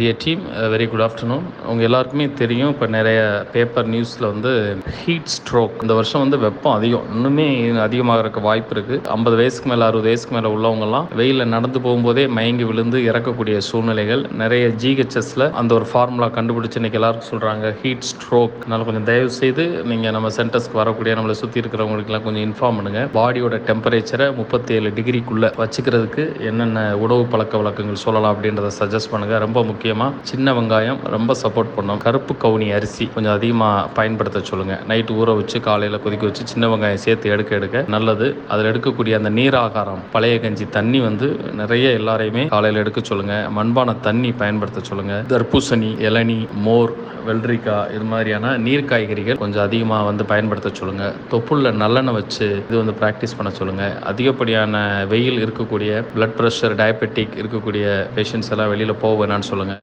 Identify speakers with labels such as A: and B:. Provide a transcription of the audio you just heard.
A: Dear team very good afternoon உங்கள் எல்லாருக்குமே தெரியும் இப்போ நிறைய பேப்பர் நியூஸில் வந்து ஹீட் ஸ்ட்ரோக் இந்த வருஷம் வந்து வெப்பம் அதிகம். இன்னுமே அதிகமாகறதுக்கு வாய்ப்பு இருக்குது ஐம்பது வயசுக்கு மேலே அறுபது வயசுக்கு மேலே உள்ளவங்கலாம் வெயிலில் நடந்து போகும்போதே மயங்கி விழுந்து இறக்கக்கூடிய சூழ்நிலைகள் நிறைய ஜிஹெச்எஸில் அந்த ஒரு ஃபார்முலா கண்டுபிடிச்சு இன்றைக்கி எல்லாருக்கும் சொல்கிறாங்க ஹீட் ஸ்ட்ரோக் அதனால் கொஞ்சம் தயவு செய்து நீங்கள் நம்ம சென்டர்ஸ்க்கு வரக்கூடிய நம்மளை சுற்றி இருக்கிறவங்களுக்குலாம் கொஞ்சம் இன்ஃபார்ம் பண்ணுங்கள் பாடியோட டெம்பரேச்சரை முப்பத்தேழு டிகிரிக்குள்ளே வச்சுக்கிறதுக்கு என்னென்ன உணவு பழக்க வழக்கங்கள் சொல்லலாம் அப்படின்றத சஜஸ்ட் பண்ணுங்கள் ரொம்ப முக்கியம். முக்கியமாக சின்ன வெங்காயம் ரொம்ப சப்போர்ட் பண்ணும். கருப்பு கவுனி அரிசி கொஞ்சம் அதிகமாக பயன்படுத்த சொல்லுங்கள் நைட்டு ஊற வச்சு காலையில் கொதிக்க வச்சு சின்ன வெங்காயம் சேர்த்து எடுக்க எடுக்க நல்லது. அதில் எடுக்கக்கூடிய அந்த நீர் ஆகாரம் பழைய கஞ்சி தண்ணி வந்து நிறைய எல்லாரையுமே காலையில் எடுக்க சொல்லுங்கள் மண்பான தண்ணி பயன்படுத்த சொல்லுங்கள் தர்பூசணி இளநி மோர் வெள்ளரிக்காய் இது மாதிரியான நீர் காய்கறிகள் கொஞ்சம் அதிகமாக வந்து பயன்படுத்த சொல்லுங்கள் தொப்புள்ள நல்லெண்ணெய் வச்சு இது வந்து ப்ராக்டிஸ் பண்ண சொல்லுங்கள் அதிகப்படியான வெயில் இருக்கக்கூடிய பிளட் ப்ரெஷர் டயபெட்டிக் இருக்கக்கூடிய பேஷண்ட்ஸ் எல்லாம் வெளியில் போக வேணாம்னு சொல்லுங்கள்